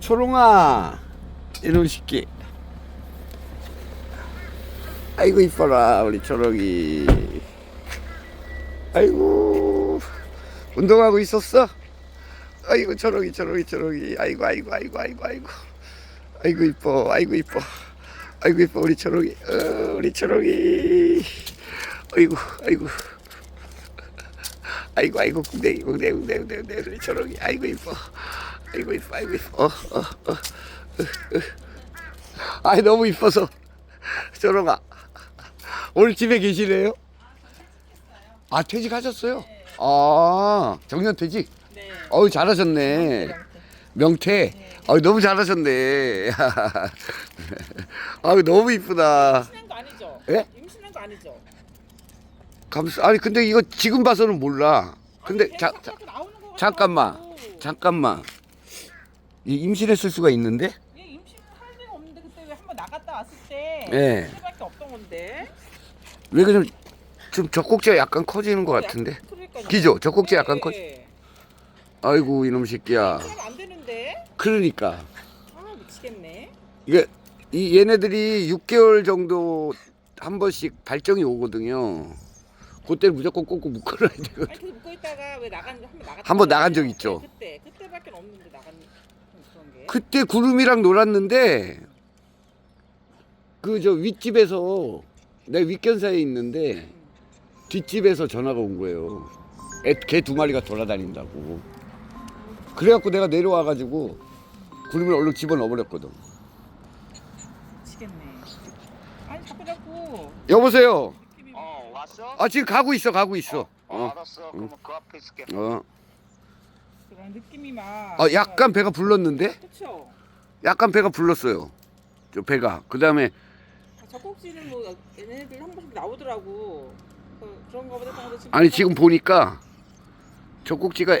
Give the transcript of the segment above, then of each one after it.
초롱아 이놈 새끼. 아이고 이뻐라 우리 초롱이. 아이고 운동하고 있었어? 아이고 초롱이 초롱이 초롱이. 아이고 아이고 아이고 아이고 아이고. 아이고 이뻐 아이고 이뻐. 아이고 이뻐 우리 초롱이. 어, 우리 초롱이. 아이고 아이고. 아이고 아이고 궁뎅이 궁뎅이 궁뎅이 궁뎅이 우리 초롱이. 아이고 이뻐 아이고 이뻐 아이고 이뻐 어, 어, 어. 아이 너무 이뻐서 초롱아 오늘 집에 계시네요? 아 퇴직하셨어요? 아 정년 퇴직? 네. 어우 잘하셨네 명태 어 너무 잘하셨네 아유 너무 이쁘다 임신한 거 아니죠? 예? 임신한 거 아니죠? 감사 아니 근데 이거 지금 봐서는 몰라 근데 아니, 자, 계속 자, 자꾸 나오는 거 잠깐만. 잠깐만 이 임신했을 수가 있는데 얘 임신할 리가 없는데 그때 왜 한번 나갔다 왔을 때 예. 수밖에 없던 건데. 왜 그럼 좀 젖꼭지가 약간 커지는 것 같은데 그러니까요. 기죠 젖꼭지 약간 커 네. 아이고 이놈 새끼야 그러면 안 되는데. 그러니까 아 미치겠네. 이게 이 얘네들이 6개월 정도 한 번씩 발정이 오거든요. 그때 무조건 꼭꼭 묶어놔야 되거든. 아니 묶어 있다가 왜 나간 한번 나갔. 한번 나간 적 있죠? 그때 그때밖에 없는데 그때 구름이랑 놀았는데 그 저 윗집에서 내 윗견사에 있는데 뒷집에서 전화가 온 거예요. 개 두 마리가 돌아다닌다고. 그래갖고 내가 내려와가지고 구름을 얼른 집어넣어 버렸거든. 미치겠네. 아니 자꾸 자꾸 여보세요. 어 왔어? 아 지금 가고 있어 가고 있어. 어, 어. 알았어. 그러면 그 앞에 있을게. 어. 그런 느낌이 막. 어 약간 배가 불렀는데? 그렇죠. 약간 배가 불렀어요. 저 배가. 그 다음에 젖꼭지는 뭐 얘네들 한 번씩 나오더라고. 그, 그런 거보다 더 지금 아니 지금 보니까 젖꼭지가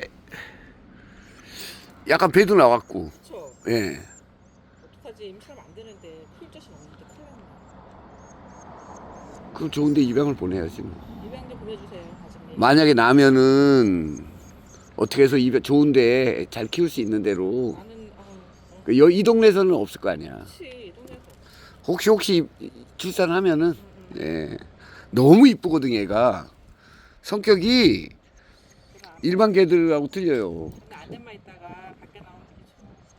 약간 배도 나왔고, 그렇죠. 예. 어떡하지 임신하면 안 되는데 필자신 없는데 큰일 났네. 그럼 좋은데 입양을 보내야지. 뭐. 입양 좀 보내주세요 아줌님. 만약에 나면은 어떻게 해서 입양 좋은데 잘 키울 수 있는 대로 나는 아, 어, 그 여- 이 동네에서는 없을 거 아니야. 동네에서. 혹시 혹시 출산하면은. 예. 너무 이쁘거든 얘가. 성격이 일반 개들하고 틀려요. 근데 안에만 있다가 밖에 나오면 되게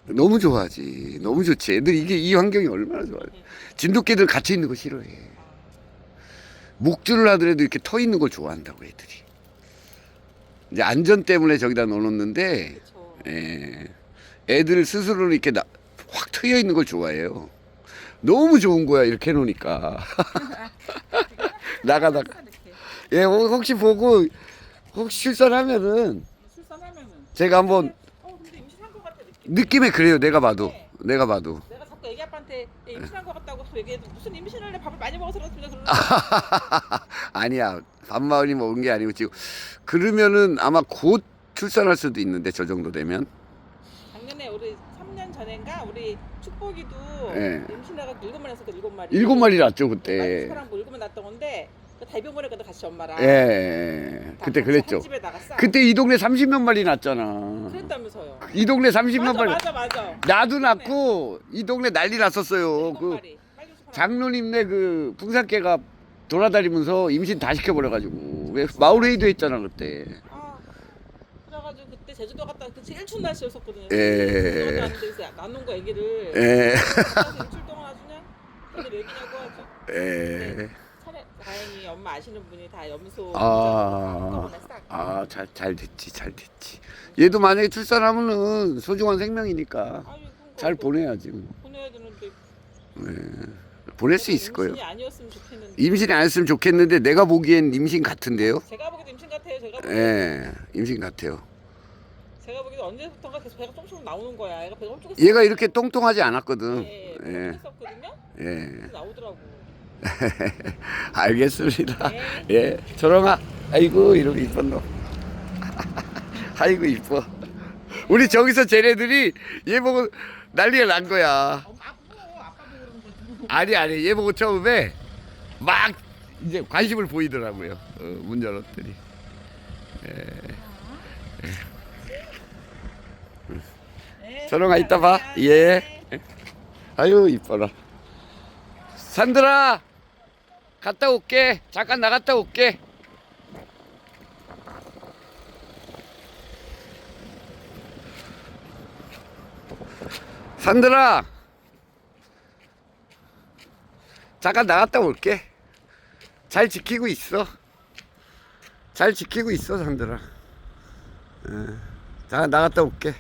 좋아. 너무 좋아하지. 너무 좋지. 애들 이게 이 환경이 얼마나 좋아해. 진돗개들 갇혀 있는 거 싫어해. 목줄을 하더라도 이렇게 터 있는 걸 좋아한다고 애들이. 이제 안전 때문에 저기다 넣어놓는데. 예. 애들 스스로 이렇게 나, 확 트여 있는 걸 좋아해요. 너무 좋은 거야 이렇게 해놓으니까. 나가다가 예 혹- 혹시 보고 혹시 출산하면은 출산하면은. 제가 한번 어 근데 임신한 것 같아 느낌. 느낌에 그래요. 내가 봐도 내가 봐도. 얘 임신한 것 같다고 얘기해도 무슨 임신을 해 밥을 많이 먹어서 그렇습니다 그러는 아니야. 밥마을이 먹은 게 아니고 지금 그러면은 아마 곧 출산할 수도 있는데 저 정도 되면? 작년에 우리 3년 전인가 우리 축복이도 예. 임신해가지고 일곱 마리 일곱 마리. 일곱 마리 네. 그때. 사람 뭐 일곱 마리 낳았던 건데 그 대병원에거든 같이 엄마랑 예, 예다 그때 같이 그랬죠. 한 집에 나갔어. 그때 이 동네 30몇 마리 낳았잖아. 그랬다면서요. 이 동네 30몇 맞아 마리 맞아 맞아. 나도 낳고 이 동네 난리 났었어요. 일곱 그. 장로님네 그 풍산개가 돌아다니면서 임신 다 시켜버려가지고. 왜 마을 회의도 했잖아 그때. 아 그래가지고 그때 제주도 갔다 그 제일 추운 날씨였었거든요. 예. 그래서 나눈 거 애기를 예, 그래서 일주일 동안 아주 그냥 근데 왜 기냐고 아주. 예. 아시는 분이 다 염소 아, 한꺼번에 싹. 아, 잘, 잘 됐지, 잘 됐지. 얘도 만약에 출산하면은 소중한 생명이니까 그런 잘거 보내야지. 뭐. 보내야 되는데 보낼 수 있을 거예요. 임신이 아니었으면 좋겠는데 임신이 안 했으면 좋겠는데 내가 보기엔 임신 같은데요? 제가 보기도 임신 같아요 제가 보기도 예, 임신 같아요. 제가 보기도 언제부턴가 계속 배가 조금씩 나오는 거야 얘가 배가 엄청 얘가 이렇게 똥똥하지 않았거든. 예, 예, 했었거든요 예. 나오더라고 알겠습니다. 네. 예, 조롱아. 아이고, 이러고 이쁜 놈. 아이고, 이뻐. 우리 저기서 쟤네들이 얘 보고 난리가 난 거야. 아니 아니 얘 보고 처음에 막 이제 관심을 보이더라고요. 어, 문 열었더니. 예. 네. 저롱아 이따 봐. 예. 아유 이뻐라. 산들아 갔다 올게. 잠깐 나갔다 올게. 산들아 잠깐 나갔다 올게. 잘 지키고 있어. 잘 지키고 있어 산들아. 어, 잠깐 나갔다 올게.